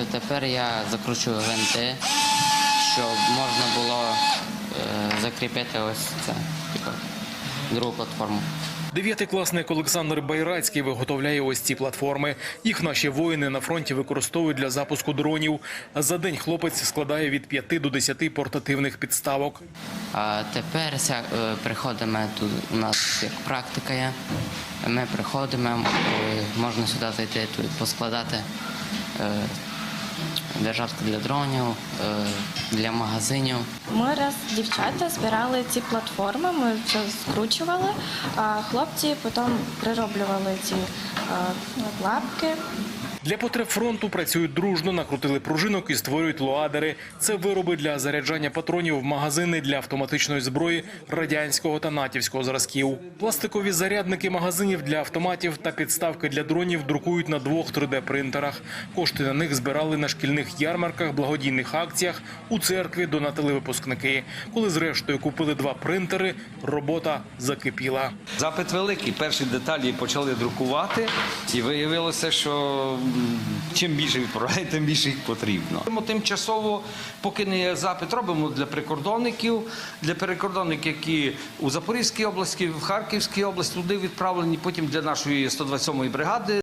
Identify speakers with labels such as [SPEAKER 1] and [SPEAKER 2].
[SPEAKER 1] Е, Тепер я закручую гвинти, щоб можна було е, закріпити ось це, типу, другу платформу.
[SPEAKER 2] Дев'ятикласник Олександр Байрацький виготовляє ось ці платформи. Їх наші воїни на фронті використовують для запуску дронів. А за день хлопець складає від 5 до 10 портативних підставок.
[SPEAKER 1] А тепер е, приходимо тут. У нас як практика є. Ми приходимо, можна сюди зайти, тут поскладати держатку для дронів, е, для магазинів.
[SPEAKER 3] Ми раз дівчата збирали ці платформи, ми все скручували, а хлопці потім прироблювали ці е, лапки.
[SPEAKER 2] Для потреб фронту працюють дружно, накрутили пружинок і створюють луадери. Це вироби для заряджання патронів, в магазини для автоматичної зброї радянського та натівського зразків. Пластикові зарядники магазинів для автоматів та підставки для дронів друкують на двох 3D-принтерах. Кошти на них збирали на шкільних ярмарках, благодійних акціях. У церкві донатили випускники. Коли зрештою купили два принтери, робота закипіла.
[SPEAKER 4] Запит великий. Перші деталі почали друкувати, і виявилося, що чим більше відправляють, тим більше їх потрібно. Ми Тимчасово, поки не запит, робимо для прикордонників, для прикордонників, які у Запорізькій області, в Харківській області, туди відправлені, потім для нашої 127-ї бригади.